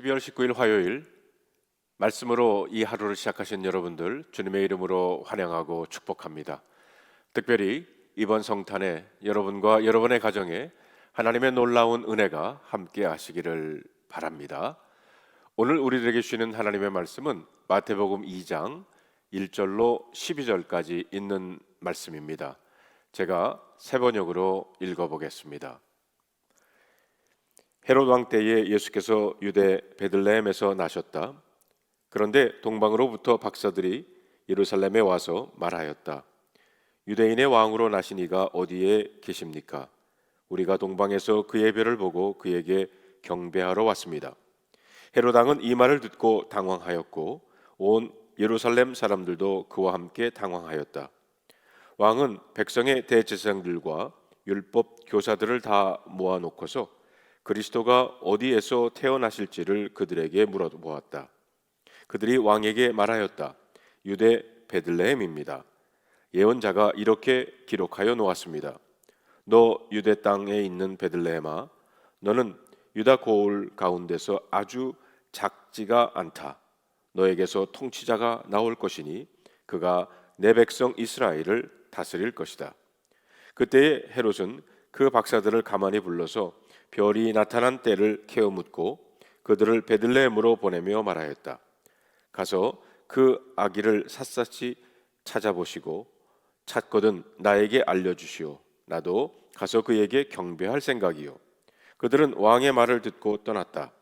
12월 19일 화요일 말씀으로 이 하루를 시작하신 여러분들 주님의 이름으로 환영하고 축복합니다. 특별히 이번 성탄에 여러분과 여러분의 가정에 하나님의 놀라운 은혜가 함께 하시기를 바랍니다. 오늘 우리들에게 주시는 하나님의 말씀은 마태복음 2장 1절로 12절까지 있는 말씀입니다. 제가 세 번역으로 읽어 보겠습니다. 헤롯 왕 때에 예수께서 유대 베들레헴에서 나셨다. 그런데 동방으로부터 박사들이 예루살렘에 와서 말하였다. 유대인의 왕으로 나신 이가 어디에 계십니까? 우리가 동방에서 그의 별을 보고 그에게 경배하러 왔습니다. 헤롯 왕은 이 말을 듣고 당황하였고 온 예루살렘 사람들도 그와 함께 당황하였다. 왕은 백성의 대제사장들과 율법 교사들을 다 모아놓고서 그리스도가 어디에서 태어나실지를 그들에게 물어보았다. 그들이 왕에게 말하였다. 유대 베들레헴입니다. 예언자가 이렇게 기록하여 놓았습니다. 너 유대 땅에 있는 베들레헴아, 너는 유다 고을 가운데서 아주 작지가 않다. 너에게서 통치자가 나올 것이니 그가 내 백성 이스라엘을 다스릴 것이다. 그때에 헤롯은 그 박사들을 가만히 불러서 별이 나타난 때를 캐어 묻고 그들을 베들레헴으로 보내며 말하였다. 가서 그 아기를 샅샅이 찾아보시고 찾거든 나에게 알려주시오. 나도 가서 그에게 경배할 생각이요. 그들은 왕의 말을 듣고 떠났다.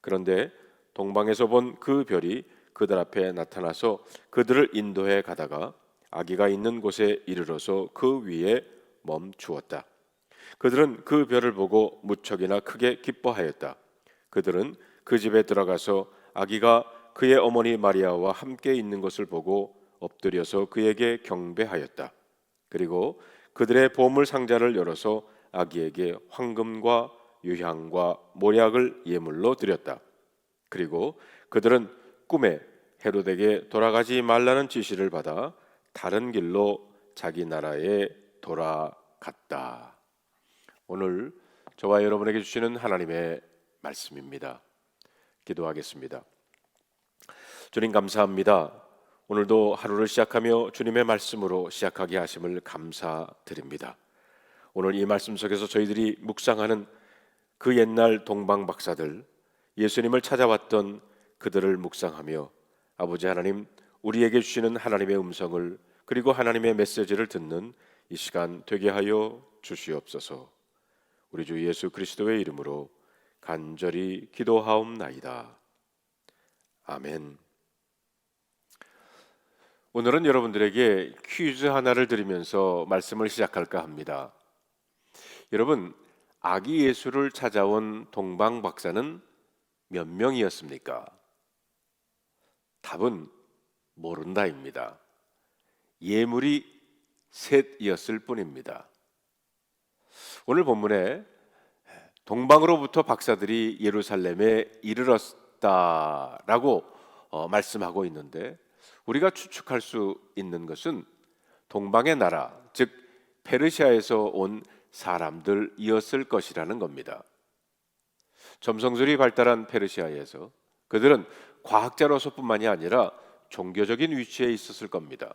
그런데 동방에서 본 그 별이 그들 앞에 나타나서 그들을 인도해 가다가 아기가 있는 곳에 이르러서 그 위에 멈추었다. 그들은 그 별을 보고 무척이나 크게 기뻐하였다. 그들은 그 집에 들어가서 아기가 그의 어머니 마리아와 함께 있는 것을 보고 엎드려서 그에게 경배하였다. 그리고 그들의 보물 상자를 열어서 아기에게 황금과 유향과 모략을 예물로 드렸다. 그리고 그들은 꿈에 헤롯에게 돌아가지 말라는 지시를 받아 다른 길로 자기 나라에 돌아갔다. 오늘 저와 여러분에게 주시는 하나님의 말씀입니다. 기도하겠습니다. 주님 감사합니다. 오늘도 하루를 시작하며 주님의 말씀으로 시작하게 하심을 감사드립니다. 오늘 이 말씀 속에서 저희들이 묵상하는 그 옛날 동방 박사들 예수님을 찾아왔던 그들을 묵상하며 아버지 하나님 우리에게 주시는 하나님의 음성을 그리고 하나님의 메시지를 듣는 이 시간 되게 하여 주시옵소서. 우리 주 예수 그리스도의 이름으로 간절히 기도하옵나이다. 아멘. 오늘은 여러분들에게 퀴즈 하나를 드리면서 말씀을 시작할까 합니다. 여러분, 아기 예수를 찾아온 동방 박사는 몇 명이었습니까? 답은 모른다입니다. 예물이 셋이었을 뿐입니다. 오늘 본문에 동방으로부터 박사들이 예루살렘에 이르렀다라고 어, 말씀하고 있는데 우리가 추측할 수 있는 것은 동방의 나라 즉 페르시아에서 온 사람들이었을 것이라는 겁니다. 점성술이 발달한 페르시아에서 그들은 과학자로서뿐만이 아니라 종교적인 위치에 있었을 겁니다.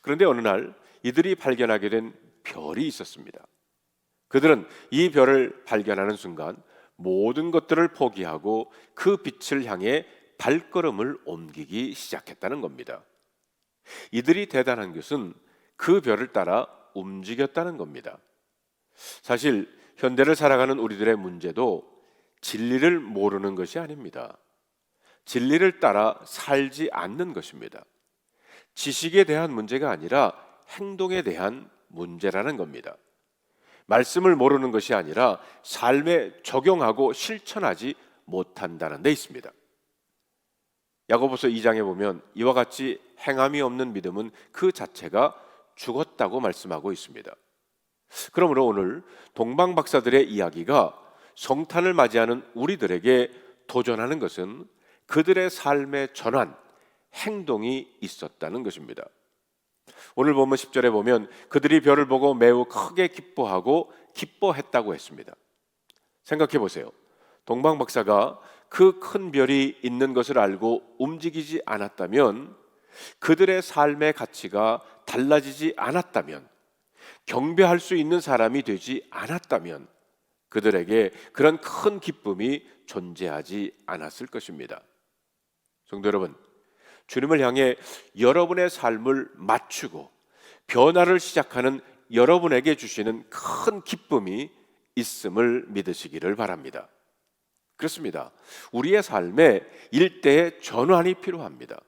그런데 어느 날 이들이 발견하게 된 별이 있었습니다. 그들은 이 별을 발견하는 순간 모든 것들을 포기하고 그 빛을 향해 발걸음을 옮기기 시작했다는 겁니다. 이들이 대단한 것은 그 별을 따라 움직였다는 겁니다. 사실 현대를 살아가는 우리들의 문제도 진리를 모르는 것이 아닙니다. 진리를 따라 살지 않는 것입니다. 지식에 대한 문제가 아니라 행동에 대한 문제라는 겁니다. 말씀을 모르는 것이 아니라 삶에 적용하고 실천하지 못한다는 데 있습니다. 야고보서 2장에 보면 이와 같이 행함이 없는 믿음은 그 자체가 죽었다고 말씀하고 있습니다. 그러므로 오늘 동방 박사들의 이야기가 성탄을 맞이하는 우리들에게 도전하는 것은 그들의 삶의 전환, 행동이 있었다는 것입니다. 오늘 보면 10절에 보면 그들이 별을 보고 매우 크게 기뻐하고 기뻐했다고 했습니다. 생각해 보세요. 동방 박사가 그 큰 별이 있는 것을 알고 움직이지 않았다면 그들의 삶의 가치가 달라지지 않았다면 경배할 수 있는 사람이 되지 않았다면 그들에게 그런 큰 기쁨이 존재하지 않았을 것입니다. 성도 여러분, 주님을 향해 여러분의 삶을 맞추고 변화를 시작하는 여러분에게 주시는 큰 기쁨이 있음을 믿으시기를 바랍니다. 그렇습니다. 우리의 삶에 일대의 전환이 필요합니다.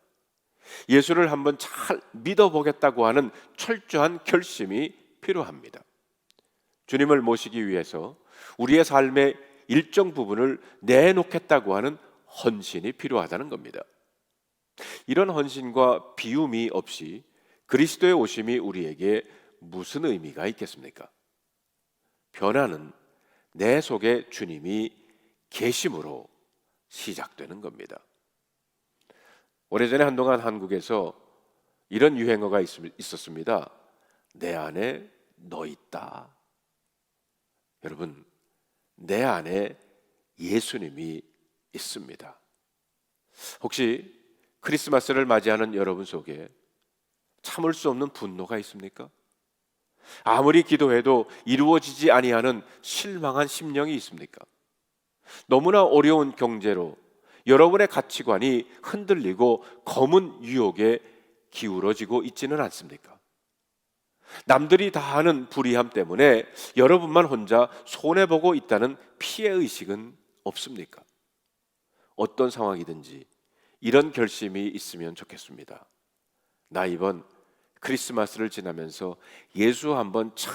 예수를 한번 잘 믿어보겠다고 하는 철저한 결심이 필요합니다. 주님을 모시기 위해서 우리의 삶의 일정 부분을 내놓겠다고 하는 헌신이 필요하다는 겁니다. 이런 헌신과 비움이 없이 그리스도의 오심이 우리에게 무슨 의미가 있겠습니까? 변화는 내 속에 주님이 계심으로 시작되는 겁니다. 오래전에 한동안 한국에서 이런 유행어가 있었습니다. 내 안에 너 있다. 여러분, 내 안에 예수님이 있습니다. 혹시 크리스마스를 맞이하는 여러분 속에 참을 수 없는 분노가 있습니까? 아무리 기도해도 이루어지지 아니하는 실망한 심령이 있습니까? 너무나 어려운 경제로 여러분의 가치관이 흔들리고 검은 유혹에 기울어지고 있지는 않습니까? 남들이 다 하는 불의함 때문에 여러분만 혼자 손해보고 있다는 피해 의식은 없습니까? 어떤 상황이든지 이런 결심이 있으면 좋겠습니다. 나 이번 크리스마스를 지나면서 예수 한번 잘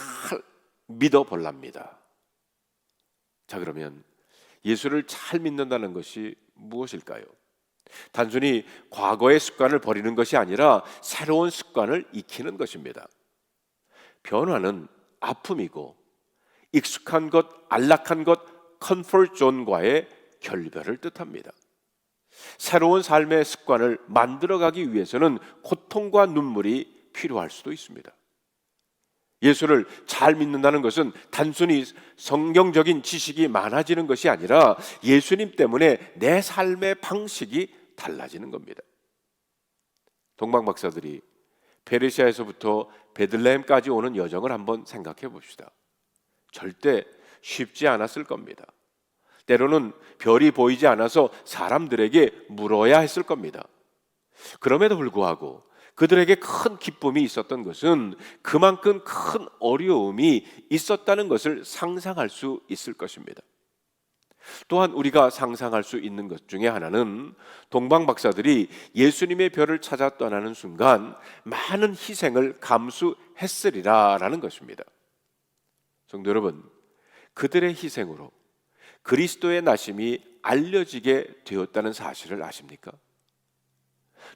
믿어 볼랍니다. 자, 그러면 예수를 잘 믿는다는 것이 무엇일까요? 단순히 과거의 습관을 버리는 것이 아니라 새로운 습관을 익히는 것입니다. 변화는 아픔이고 익숙한 것, 안락한 것, 컨포트 존과의 결별을 뜻합니다. 새로운 삶의 습관을 만들어가기 위해서는 고통과 눈물이 필요할 수도 있습니다. 예수를 잘 믿는다는 것은 단순히 성경적인 지식이 많아지는 것이 아니라 예수님 때문에 내 삶의 방식이 달라지는 겁니다. 동방 박사들이 페르시아에서부터 베들레헴까지 오는 여정을 한번 생각해 봅시다. 절대 쉽지 않았을 겁니다. 때로는 별이 보이지 않아서 사람들에게 물어야 했을 겁니다. 그럼에도 불구하고 그들에게 큰 기쁨이 있었던 것은 그만큼 큰 어려움이 있었다는 것을 상상할 수 있을 것입니다. 또한 우리가 상상할 수 있는 것 중에 하나는 동방 박사들이 예수님의 별을 찾아 떠나는 순간 많은 희생을 감수했으리라라는 것입니다. 성도 여러분, 그들의 희생으로 그리스도의 나심이 알려지게 되었다는 사실을 아십니까?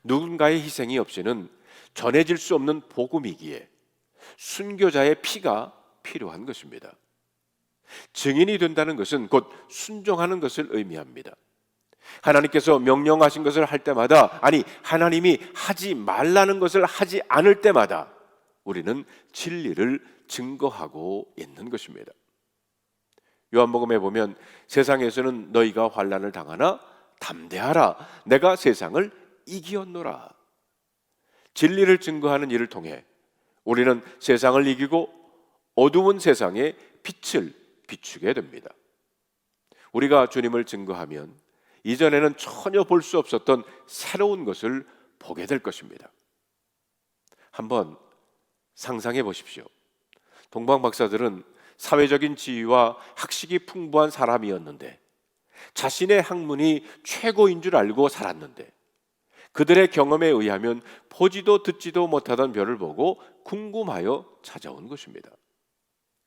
누군가의 희생이 없이는 전해질 수 없는 복음이기에 순교자의 피가 필요한 것입니다. 증인이 된다는 것은 곧 순종하는 것을 의미합니다. 하나님께서 명령하신 것을 할 때마다 아니 하나님이 하지 말라는 것을 하지 않을 때마다 우리는 진리를 증거하고 있는 것입니다. 요한복음에 보면 세상에서는 너희가 환난을 당하나 담대하라 내가 세상을 이기었노라. 진리를 증거하는 일을 통해 우리는 세상을 이기고 어두운 세상에 빛을 비추게 됩니다. 우리가 주님을 증거하면 이전에는 전혀 볼 수 없었던 새로운 것을 보게 될 것입니다. 한번 상상해 보십시오. 동방 박사들은 사회적인 지위와 학식이 풍부한 사람이었는데 자신의 학문이 최고인 줄 알고 살았는데 그들의 경험에 의하면 보지도 듣지도 못하던 별을 보고 궁금하여 찾아온 것입니다.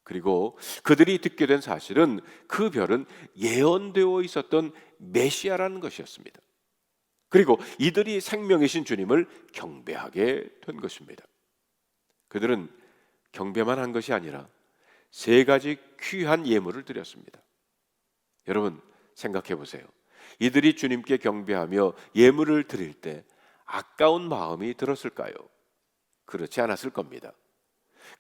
그리고 그들이 듣게 된 사실은 그 별은 예언되어 있었던 메시아라는 것이었습니다. 그리고 이들이 생명이신 주님을 경배하게 된 것입니다. 그들은 경배만 한 것이 아니라 세 가지 귀한 예물을 드렸습니다. 여러분 생각해 보세요. 이들이 주님께 경배하며 예물을 드릴 때 아까운 마음이 들었을까요? 그렇지 않았을 겁니다.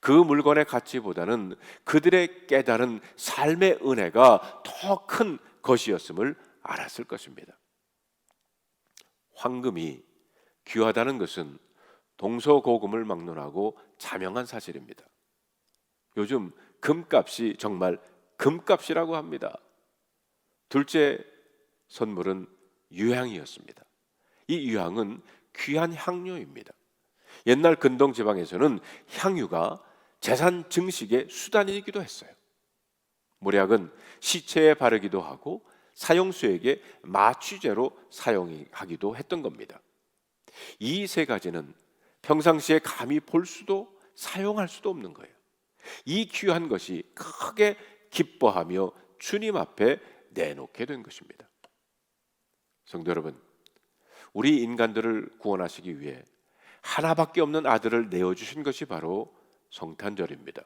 그 물건의 가치보다는 그들의 깨달은 삶의 은혜가 더 큰 것이었음을 알았을 것입니다. 황금이 귀하다는 것은 동서고금을 막론하고 자명한 사실입니다. 요즘 금값이 정말 금값이라고 합니다. 둘째 선물은 유향이었습니다. 이 유향은 귀한 향료입니다. 옛날 근동 지방에서는 향유가 재산 증식의 수단이기도 했어요. 모략은 시체에 바르기도 하고 사형수에게 마취제로 사용하기도 했던 겁니다. 이 세 가지는 평상시에 감히 볼 수도 사용할 수도 없는 거예요. 이 귀한 것이 크게 기뻐하며 주님 앞에 내놓게 된 것입니다. 성도 여러분, 우리 인간들을 구원하시기 위해 하나밖에 없는 아들을 내어 주신 것이 바로 성탄절입니다.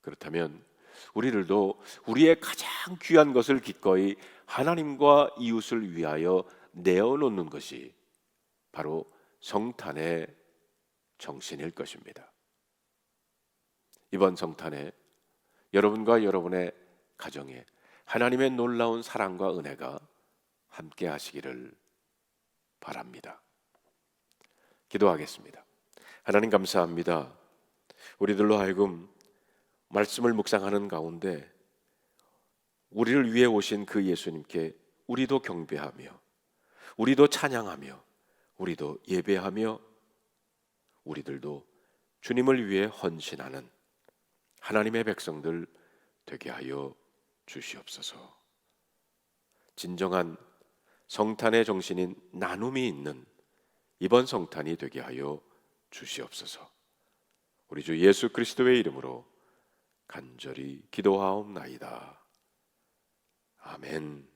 그렇다면 우리들도 우리의 가장 귀한 것을 기꺼이 하나님과 이웃을 위하여 내어 놓는 것이 바로 성탄의 정신일 것입니다. 이번 성탄에 여러분과 여러분의 가정에 하나님의 놀라운 사랑과 은혜가 함께 하시기를 바랍니다. 기도하겠습니다. 하나님 감사합니다. 우리들로 하여금 말씀을 묵상하는 가운데 우리를 위해 오신 그 예수님께 우리도 경배하며 우리도 찬양하며 우리도 예배하며 우리들도 주님을 위해 헌신하는 하나님의 백성들 되게 하여 주시옵소서. 진정한 성탄의 정신인 나눔이 있는 이번 성탄이 되게 하여 주시옵소서. 우리 주 예수 그리스도의 이름으로 간절히 기도하옵나이다. 아멘.